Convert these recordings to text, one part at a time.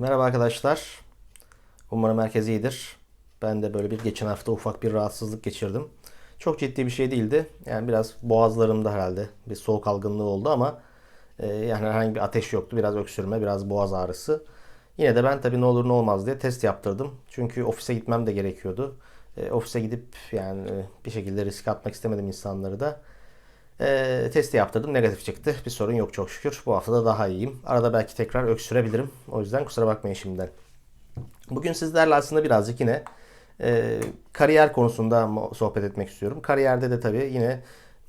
Merhaba arkadaşlar. Umarım herkes iyidir. Ben de böyle bir geçen hafta ufak bir rahatsızlık geçirdim. Çok ciddi bir şey değildi. Yani biraz boğazlarımda herhalde bir soğuk algınlığı oldu ama e, yani herhangi bir ateş yoktu. Biraz öksürme, biraz boğaz ağrısı. Yine de ben tabii ne olur ne olmaz diye test yaptırdım. Çünkü ofise gitmem de gerekiyordu. E, ofise gidip yani e, bir şekilde risk atmak istemedim insanları da. E, testi yaptırdım. Negatif çıktı. Bir sorun yok çok şükür. Bu hafta da daha iyiyim. Arada belki tekrar öksürebilirim. O yüzden kusura bakmayın şimdiden. Bugün sizlerle aslında birazcık yine e, kariyer konusunda sohbet etmek istiyorum. Kariyerde de tabii yine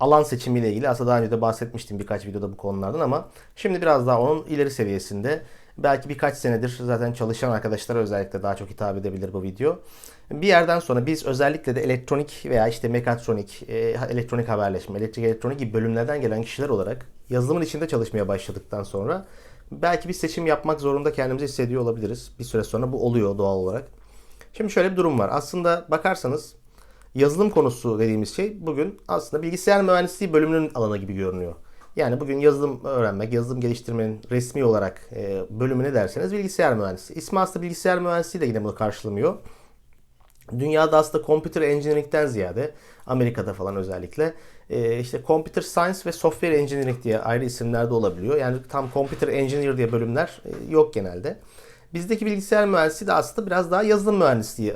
alan seçimiyle ilgili aslında daha önce de bahsetmiştim birkaç videoda bu konulardan ama şimdi biraz daha onun ileri seviyesinde belki birkaç senedir zaten çalışan arkadaşlara özellikle daha çok hitap edebilir bu video. Bir yerden sonra biz özellikle de elektronik veya işte mekatronik, e, elektronik haberleşme, elektrik elektronik gibi bölümlerden gelen kişiler olarak yazılımın içinde çalışmaya başladıktan sonra belki bir seçim yapmak zorunda kendimizi hissediyor olabiliriz. Bir süre sonra bu oluyor doğal olarak. Şimdi şöyle bir durum var. Aslında bakarsanız yazılım konusu dediğimiz şey bugün aslında bilgisayar mühendisliği bölümünün alanı gibi görünüyor. Yani bugün yazılım öğrenmek, yazılım geliştirmenin resmi olarak e, bölümü ne derseniz bilgisayar mühendisliği. İsmi aslında bilgisayar mühendisliği de yine bunu karşılamıyor. Dünyada aslında computer engineering'den ziyade Amerika'da falan özellikle e, işte computer science ve software engineering diye ayrı isimler de olabiliyor. Yani tam computer engineer diye bölümler e, yok genelde. Bizdeki bilgisayar mühendisliği de aslında biraz daha yazılım mühendisliği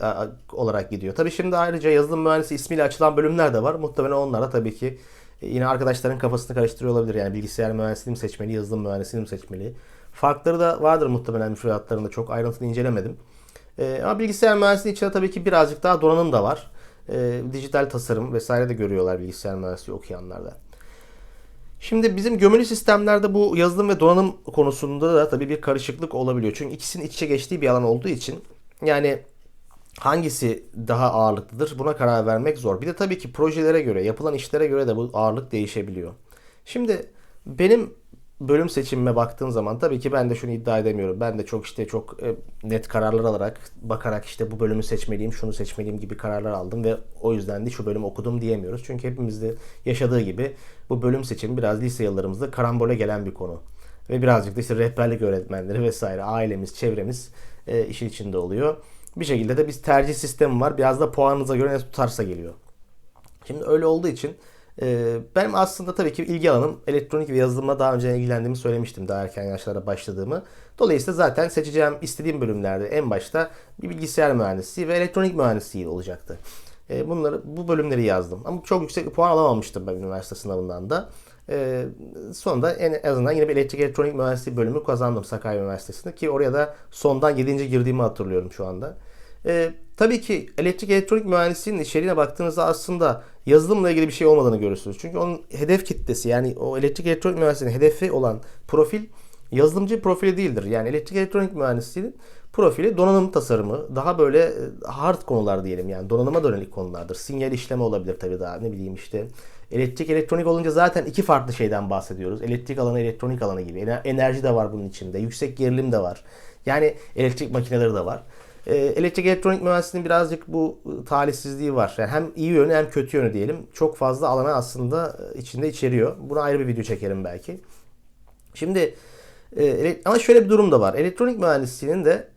olarak gidiyor. Tabii şimdi ayrıca yazılım mühendisi ismiyle açılan bölümler de var. Muhtemelen onlara tabii ki e, yine arkadaşların kafasını karıştırıyor olabilir. Yani bilgisayar mühendisliği mi seçmeli, yazılım mühendisliği mi seçmeli? Farkları da vardır muhtemelen müfredatlarında. Çok ayrıntılı incelemedim. E, ama bilgisayar mühendisliği içinde tabii ki birazcık daha donanım da var. E, dijital tasarım vesaire de görüyorlar bilgisayar mühendisliği okuyanlarda. Şimdi bizim gömülü sistemlerde bu yazılım ve donanım konusunda da tabii bir karışıklık olabiliyor. Çünkü ikisinin iç içe geçtiği bir alan olduğu için yani hangisi daha ağırlıklıdır buna karar vermek zor. Bir de tabii ki projelere göre, yapılan işlere göre de bu ağırlık değişebiliyor. Şimdi benim bölüm seçimime baktığım zaman tabii ki ben de şunu iddia edemiyorum. Ben de çok işte çok e, net kararlar alarak bakarak işte bu bölümü seçmeliyim, şunu seçmeliyim gibi kararlar aldım ve o yüzden de şu bölümü okudum diyemiyoruz. Çünkü hepimizde yaşadığı gibi bu bölüm seçimi biraz lise yıllarımızda karambole gelen bir konu. Ve birazcık da işte rehberlik öğretmenleri vesaire ailemiz, çevremiz e, işin içinde oluyor. Bir şekilde de biz tercih sistemi var. Biraz da puanınıza göre ne tutarsa geliyor. Şimdi öyle olduğu için benim aslında tabii ki ilgi alanım elektronik ve yazılımla daha önce ilgilendiğimi söylemiştim daha erken yaşlarda başladığımı. Dolayısıyla zaten seçeceğim istediğim bölümlerde en başta bir bilgisayar mühendisliği ve elektronik mühendisliği olacaktı. Ee, bunları bu bölümleri yazdım. Ama çok yüksek bir puan alamamıştım ben üniversite sınavından da. Ee, sonunda en azından yine bir elektrik elektronik mühendisliği bölümü kazandım Sakarya Üniversitesi'nde ki oraya da sondan 7. girdiğimi hatırlıyorum şu anda. Ee, tabii ki elektrik elektronik mühendisliğinin içeriğine baktığınızda aslında yazılımla ilgili bir şey olmadığını görürsünüz. Çünkü onun hedef kitlesi yani o elektrik elektronik mühendisliğinin hedefi olan profil yazılımcı profili değildir. Yani elektrik elektronik mühendisliğinin profili donanım tasarımı, daha böyle e, hard konular diyelim yani donanıma dönelik konulardır. Sinyal işleme olabilir tabii daha ne bileyim işte. Elektrik elektronik olunca zaten iki farklı şeyden bahsediyoruz. Elektrik alanı, elektronik alanı gibi. Enerji de var bunun içinde. Yüksek gerilim de var. Yani elektrik makineleri de var. E, elektrik elektronik mühendisliğinin birazcık bu e, talihsizliği var. Yani hem iyi yönü hem kötü yönü diyelim. Çok fazla alana aslında e, içinde içeriyor. Buna ayrı bir video çekerim belki. Şimdi e, ama şöyle bir durum da var. Elektronik mühendisliğinin de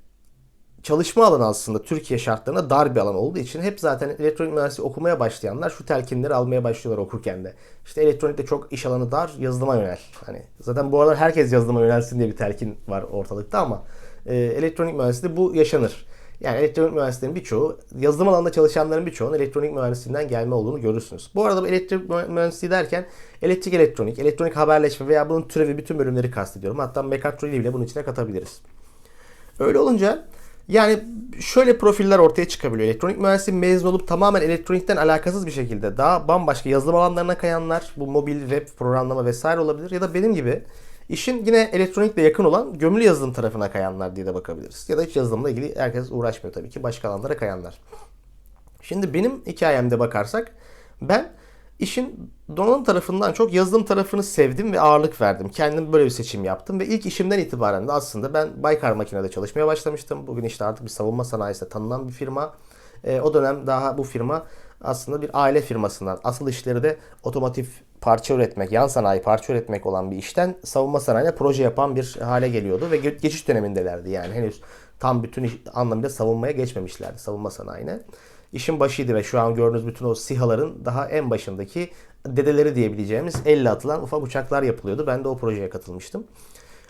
çalışma alanı aslında Türkiye şartlarına dar bir alan olduğu için hep zaten elektronik mühendisliği okumaya başlayanlar şu telkinleri almaya başlıyorlar okurken de. İşte elektronikte çok iş alanı dar, yazılıma yönel. Hani zaten bu aralar herkes yazılıma yönelsin diye bir telkin var ortalıkta ama e, elektronik mühendisliği bu yaşanır. Yani elektronik mühendislerin birçoğu, yazılım alanında çalışanların birçoğunun elektronik mühendisliğinden gelme olduğunu görürsünüz. Bu arada bu elektrik mühendisliği derken elektrik elektronik, elektronik haberleşme veya bunun türevi bütün bölümleri kastediyorum. Hatta mekatroniği bile bunun içine katabiliriz. Öyle olunca yani şöyle profiller ortaya çıkabiliyor. Elektronik mühendisliği mezun olup tamamen elektronikten alakasız bir şekilde daha bambaşka yazılım alanlarına kayanlar, bu mobil web programlama vesaire olabilir ya da benim gibi İşin yine elektronikle yakın olan gömülü yazılım tarafına kayanlar diye de bakabiliriz. Ya da hiç yazılımla ilgili herkes uğraşmıyor tabii ki. Başka alanlara kayanlar. Şimdi benim hikayemde bakarsak ben işin donanım tarafından çok yazılım tarafını sevdim ve ağırlık verdim. Kendim böyle bir seçim yaptım ve ilk işimden itibaren de aslında ben Baykar Makine'de çalışmaya başlamıştım. Bugün işte artık bir savunma sanayisinde tanınan bir firma. E, o dönem daha bu firma aslında bir aile firmasından asıl işleri de otomotiv parça üretmek, yan sanayi parça üretmek olan bir işten savunma sanayine proje yapan bir hale geliyordu ve ge- geçiş dönemindelerdi yani henüz tam bütün iş, anlamıyla savunmaya geçmemişlerdi savunma sanayine. İşin başıydı ve şu an gördüğünüz bütün o SİHA'ların daha en başındaki dedeleri diyebileceğimiz elle atılan ufak uçaklar yapılıyordu. Ben de o projeye katılmıştım.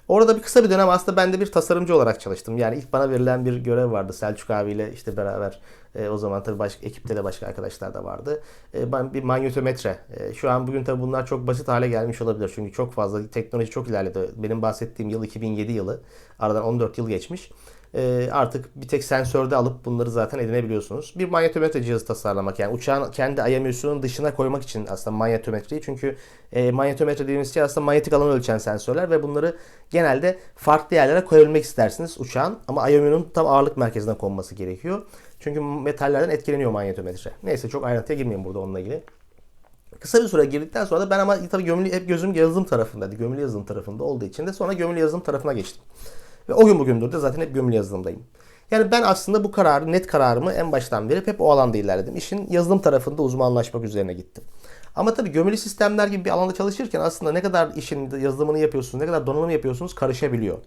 Orada bir kısa bir dönem aslında ben de bir tasarımcı olarak çalıştım. Yani ilk bana verilen bir görev vardı. Selçuk abiyle işte beraber e, o zaman tabii başka ekipte de başka arkadaşlar da vardı. E, ben bir manyometre. E, şu an bugün tabii bunlar çok basit hale gelmiş olabilir. Çünkü çok fazla teknoloji çok ilerledi. Benim bahsettiğim yıl 2007 yılı. Aradan 14 yıl geçmiş. E, artık bir tek sensörde alıp bunları zaten edinebiliyorsunuz. Bir manyetometre cihazı tasarlamak yani uçağın kendi IMU'sunun dışına koymak için aslında manyetometreyi çünkü e, manyetometre dediğimiz şey aslında manyetik alanı ölçen sensörler ve bunları genelde farklı yerlere koyabilmek istersiniz uçağın ama IMU'nun tam ağırlık merkezine konması gerekiyor. Çünkü metallerden etkileniyor manyetometre. Neyse çok ayrıntıya girmeyeyim burada onunla ilgili. Kısa bir süre girdikten sonra da ben ama tabii gömülü hep gözüm yazılım tarafındaydı. Gömülü yazılım tarafında olduğu için de sonra gömülü yazılım tarafına geçtim. Ve o gün bugündür de zaten hep gömülü yazılımdayım. Yani ben aslında bu kararı, net kararımı en baştan verip hep o alanda ilerledim. İşin yazılım tarafında uzmanlaşmak üzerine gittim. Ama tabii gömülü sistemler gibi bir alanda çalışırken aslında ne kadar işin yazılımını yapıyorsunuz, ne kadar donanımı yapıyorsunuz karışabiliyor.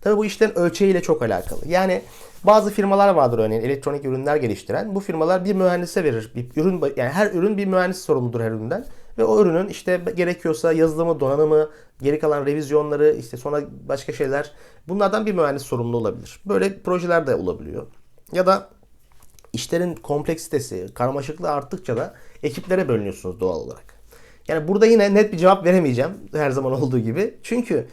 Tabii bu işlerin ölçeğiyle çok alakalı. Yani bazı firmalar vardır örneğin elektronik ürünler geliştiren. Bu firmalar bir mühendise verir. Bir ürün yani her ürün bir mühendis sorumludur her üründen. Ve o ürünün işte gerekiyorsa yazılımı, donanımı, geri kalan revizyonları, işte sonra başka şeyler bunlardan bir mühendis sorumlu olabilir. Böyle projeler de olabiliyor. Ya da işlerin kompleksitesi, karmaşıklığı arttıkça da ekiplere bölünüyorsunuz doğal olarak. Yani burada yine net bir cevap veremeyeceğim her zaman olduğu gibi. Çünkü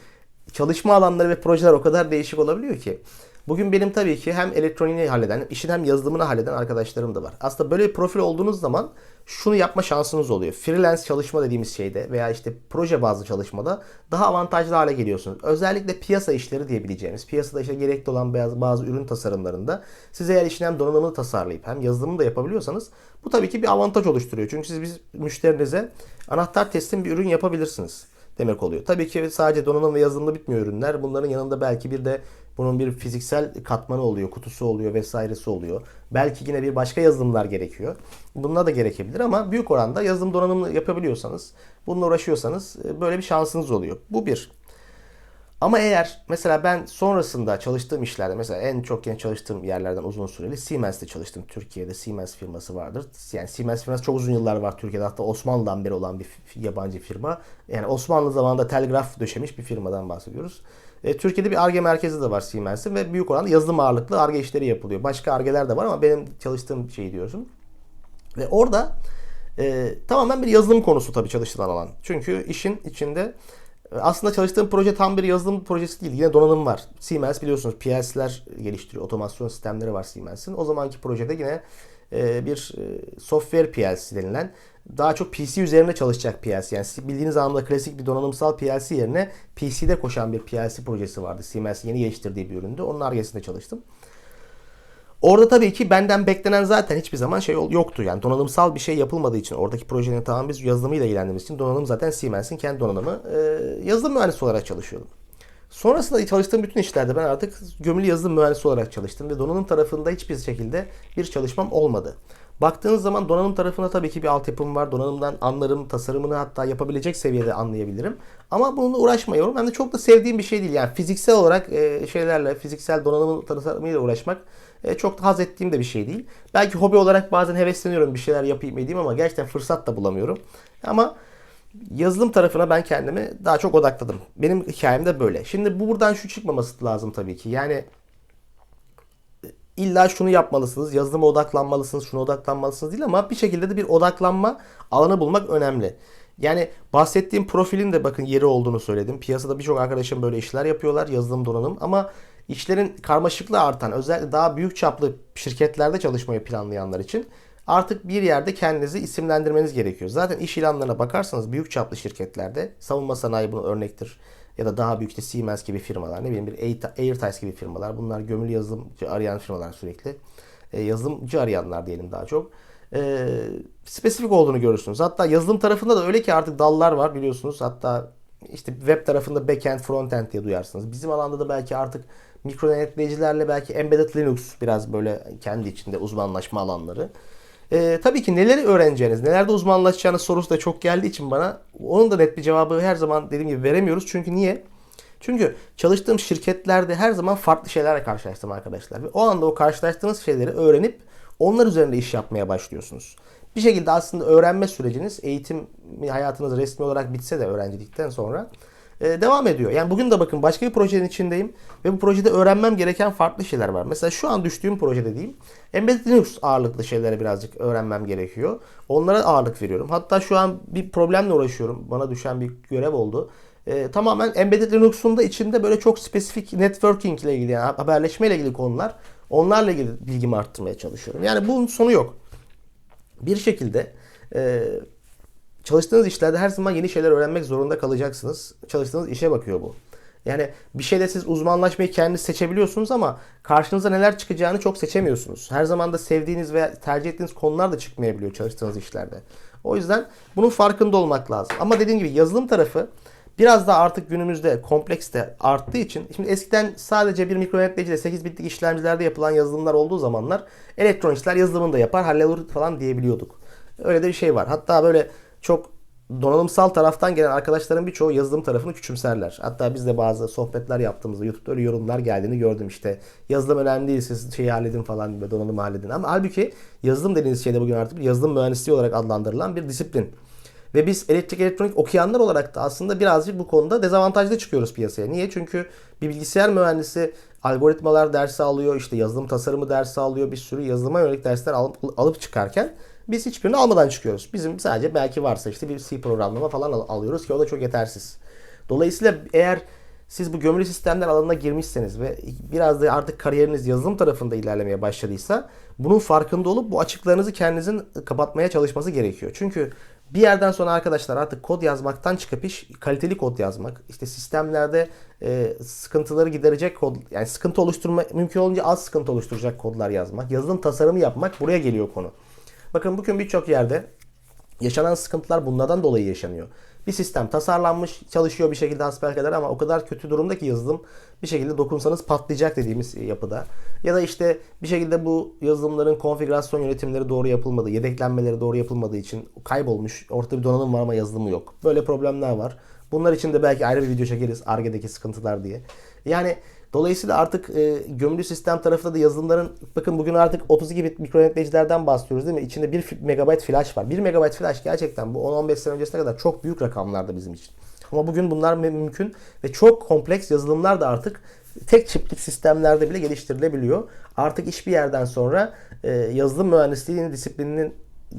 çalışma alanları ve projeler o kadar değişik olabiliyor ki. Bugün benim tabii ki hem elektroniği halleden, işin hem yazılımını halleden arkadaşlarım da var. Aslında böyle bir profil olduğunuz zaman şunu yapma şansınız oluyor. Freelance çalışma dediğimiz şeyde veya işte proje bazlı çalışmada daha avantajlı hale geliyorsunuz. Özellikle piyasa işleri diyebileceğimiz, piyasada işte gerekli olan bazı, bazı ürün tasarımlarında siz eğer işin hem donanımını tasarlayıp hem yazılımını da yapabiliyorsanız bu tabii ki bir avantaj oluşturuyor. Çünkü siz biz müşterinize anahtar teslim bir ürün yapabilirsiniz demek oluyor. Tabii ki sadece donanım ve yazılımda bitmiyor ürünler. Bunların yanında belki bir de bunun bir fiziksel katmanı oluyor, kutusu oluyor vesairesi oluyor. Belki yine bir başka yazılımlar gerekiyor. Bunlar da gerekebilir ama büyük oranda yazılım donanımı yapabiliyorsanız, bununla uğraşıyorsanız e, böyle bir şansınız oluyor. Bu bir. Ama eğer mesela ben sonrasında çalıştığım işlerde mesela en çok yeni çalıştığım yerlerden uzun süreli Siemens'te çalıştım. Türkiye'de Siemens firması vardır. Yani Siemens firması çok uzun yıllar var Türkiye'de. Hatta Osmanlı'dan beri olan bir yabancı firma. Yani Osmanlı zamanında telgraf döşemiş bir firmadan bahsediyoruz. E, Türkiye'de bir ARGE merkezi de var Siemens'in ve büyük oranda yazılım ağırlıklı ARGE işleri yapılıyor. Başka ARGE'ler de var ama benim çalıştığım şey diyorsun. Ve orada e, tamamen bir yazılım konusu tabii çalışılan alan. Çünkü işin içinde e, aslında çalıştığım proje tam bir yazılım projesi değil. Yine donanım var. Siemens biliyorsunuz PLC'ler geliştiriyor. Otomasyon sistemleri var Siemens'in. O zamanki projede yine bir e, software PLC denilen daha çok PC üzerinde çalışacak PLC. Yani bildiğiniz anlamda klasik bir donanımsal PLC yerine PC'de koşan bir PLC projesi vardı. Siemens yeni geliştirdiği bir üründü. Onun argesinde çalıştım. Orada tabii ki benden beklenen zaten hiçbir zaman şey yoktu. Yani donanımsal bir şey yapılmadığı için oradaki projenin tamamen biz yazılımıyla ilgilendiğimiz için donanım zaten Siemens'in kendi donanımı. Ee, yazılım mühendisi olarak çalışıyordum. Sonrasında çalıştığım bütün işlerde ben artık gömülü yazılım mühendisi olarak çalıştım ve donanım tarafında hiçbir şekilde bir çalışmam olmadı. Baktığınız zaman donanım tarafında tabii ki bir altyapım var. Donanımdan anlarım, tasarımını hatta yapabilecek seviyede anlayabilirim. Ama bununla uğraşmıyorum. Hem de çok da sevdiğim bir şey değil. Yani fiziksel olarak e, şeylerle, fiziksel donanımın tasarımıyla uğraşmak e, çok da haz ettiğim de bir şey değil. Belki hobi olarak bazen hevesleniyorum bir şeyler yapayım edeyim ama gerçekten fırsat da bulamıyorum. Ama yazılım tarafına ben kendimi daha çok odakladım. Benim hikayem de böyle. Şimdi bu buradan şu çıkmaması lazım tabii ki. Yani illa şunu yapmalısınız, yazılıma odaklanmalısınız, şuna odaklanmalısınız değil ama bir şekilde de bir odaklanma alanı bulmak önemli. Yani bahsettiğim profilin de bakın yeri olduğunu söyledim. Piyasada birçok arkadaşım böyle işler yapıyorlar, yazılım donanım ama işlerin karmaşıklığı artan, özellikle daha büyük çaplı şirketlerde çalışmayı planlayanlar için artık bir yerde kendinizi isimlendirmeniz gerekiyor. Zaten iş ilanlarına bakarsanız büyük çaplı şirketlerde savunma sanayi bunun örnektir ya da daha büyük işte Siemens gibi firmalar ne bileyim bir Airties gibi firmalar bunlar gömülü yazılımcı arayan firmalar sürekli. E, yazılımcı arayanlar diyelim daha çok. E, spesifik olduğunu görürsünüz. Hatta yazılım tarafında da öyle ki artık dallar var biliyorsunuz. Hatta işte web tarafında backend, frontend diye duyarsınız. Bizim alanda da belki artık mikro denetleyicilerle belki embedded Linux biraz böyle kendi içinde uzmanlaşma alanları. Ee, tabii ki neleri öğreneceğiniz, nelerde uzmanlaşacağınız sorusu da çok geldiği için bana onun da net bir cevabı her zaman dediğim gibi veremiyoruz. Çünkü niye? Çünkü çalıştığım şirketlerde her zaman farklı şeylerle karşılaştım arkadaşlar. Ve o anda o karşılaştığınız şeyleri öğrenip onlar üzerinde iş yapmaya başlıyorsunuz. Bir şekilde aslında öğrenme süreciniz eğitim hayatınız resmi olarak bitse de öğrencilikten sonra e, devam ediyor. Yani bugün de bakın başka bir projenin içindeyim ve bu projede öğrenmem gereken farklı şeyler var. Mesela şu an düştüğüm projede diyeyim Embedded Linux ağırlıklı şeylere birazcık öğrenmem gerekiyor. Onlara ağırlık veriyorum. Hatta şu an bir problemle uğraşıyorum. Bana düşen bir görev oldu. E, tamamen Embedded Linux'un da içinde böyle çok spesifik networking ile ilgili yani haberleşme ile ilgili konular. Onlarla ilgili bilgimi arttırmaya çalışıyorum. Yani bunun sonu yok. Bir şekilde e, çalıştığınız işlerde her zaman yeni şeyler öğrenmek zorunda kalacaksınız. Çalıştığınız işe bakıyor bu. Yani bir şeyde siz uzmanlaşmayı kendiniz seçebiliyorsunuz ama karşınıza neler çıkacağını çok seçemiyorsunuz. Her zaman da sevdiğiniz veya tercih ettiğiniz konular da çıkmayabiliyor çalıştığınız işlerde. O yüzden bunun farkında olmak lazım. Ama dediğim gibi yazılım tarafı biraz da artık günümüzde kompleks de arttığı için şimdi eskiden sadece bir mikro yöneticide 8 bitlik işlemcilerde yapılan yazılımlar olduğu zamanlar elektronikçiler yazılımını da yapar hallolur falan diyebiliyorduk. Öyle de bir şey var. Hatta böyle çok donanımsal taraftan gelen arkadaşların birçoğu yazılım tarafını küçümserler. Hatta biz de bazı sohbetler yaptığımızda YouTube'da öyle yorumlar geldiğini gördüm işte. Yazılım önemli değil siz şeyi halledin falan gibi donanım halledin. Ama halbuki yazılım dediğiniz şeyde bugün artık yazılım mühendisliği olarak adlandırılan bir disiplin. Ve biz elektrik elektronik okuyanlar olarak da aslında birazcık bu konuda dezavantajlı çıkıyoruz piyasaya. Niye? Çünkü bir bilgisayar mühendisi algoritmalar dersi alıyor, işte yazılım tasarımı dersi alıyor, bir sürü yazılıma yönelik dersler alıp, alıp çıkarken biz hiçbirini almadan çıkıyoruz. Bizim sadece belki varsa işte bir C programlama falan al- alıyoruz ki o da çok yetersiz. Dolayısıyla eğer siz bu gömülü sistemler alanına girmişseniz ve biraz da artık kariyeriniz yazılım tarafında ilerlemeye başladıysa bunun farkında olup bu açıklarınızı kendinizin kapatmaya çalışması gerekiyor. Çünkü bir yerden sonra arkadaşlar artık kod yazmaktan çıkıp iş kaliteli kod yazmak, işte sistemlerde e, sıkıntıları giderecek kod, yani sıkıntı oluşturma mümkün olunca az sıkıntı oluşturacak kodlar yazmak, yazılım tasarımı yapmak buraya geliyor konu. Bakın bugün birçok yerde yaşanan sıkıntılar bunlardan dolayı yaşanıyor. Bir sistem tasarlanmış, çalışıyor bir şekilde hasbelkader ama o kadar kötü durumda ki yazılım bir şekilde dokunsanız patlayacak dediğimiz yapıda. Ya da işte bir şekilde bu yazılımların konfigürasyon yönetimleri doğru yapılmadığı, yedeklenmeleri doğru yapılmadığı için kaybolmuş. Ortada bir donanım var ama yazılımı yok. Böyle problemler var. Bunlar için de belki ayrı bir video çekeriz Arge'deki sıkıntılar diye. Yani Dolayısıyla artık e, gömülü sistem tarafında da yazılımların bakın bugün artık 32 bit mikro yöneticilerden bahsediyoruz değil mi? İçinde 1 MB flash var. 1 MB flash gerçekten bu 10-15 sene öncesine kadar çok büyük rakamlardı bizim için. Ama bugün bunlar mümkün ve çok kompleks yazılımlar da artık tek çiplik sistemlerde bile geliştirilebiliyor. Artık iş bir yerden sonra e, yazılım mühendisliğinin disiplininin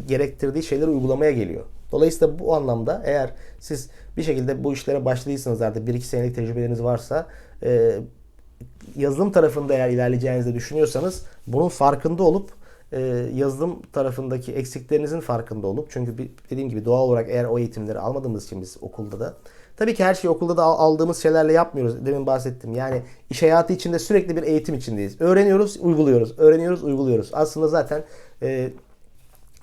gerektirdiği şeyleri uygulamaya geliyor. Dolayısıyla bu anlamda eğer siz bir şekilde bu işlere başladıysanız artık 1-2 senelik tecrübeleriniz varsa e, yazılım tarafında eğer ilerleyeceğinizi düşünüyorsanız bunun farkında olup e, yazılım tarafındaki eksiklerinizin farkında olup çünkü bir, dediğim gibi doğal olarak eğer o eğitimleri almadığımız için biz okulda da tabii ki her şeyi okulda da aldığımız şeylerle yapmıyoruz. Demin bahsettim. Yani iş hayatı içinde sürekli bir eğitim içindeyiz. Öğreniyoruz, uyguluyoruz. Öğreniyoruz, uyguluyoruz. Aslında zaten e,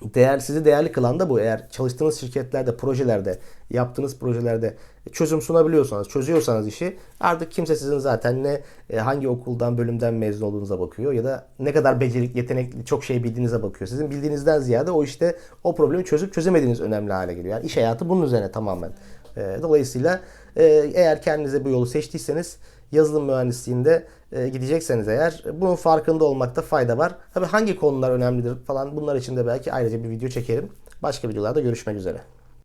değer sizi değerli kılan da bu. Eğer çalıştığınız şirketlerde, projelerde, yaptığınız projelerde çözüm sunabiliyorsanız, çözüyorsanız işi artık kimse sizin zaten ne e, hangi okuldan, bölümden mezun olduğunuza bakıyor ya da ne kadar becerikli, yetenekli, çok şey bildiğinize bakıyor. Sizin bildiğinizden ziyade o işte o problemi çözüp çözemediğiniz önemli hale geliyor. Yani iş hayatı bunun üzerine tamamen. E, dolayısıyla e, eğer kendinize bu yolu seçtiyseniz yazılım mühendisliğinde gidecekseniz eğer bunun farkında olmakta fayda var. Tabii hangi konular önemlidir falan bunlar için de belki ayrıca bir video çekerim. Başka videolarda görüşmek üzere.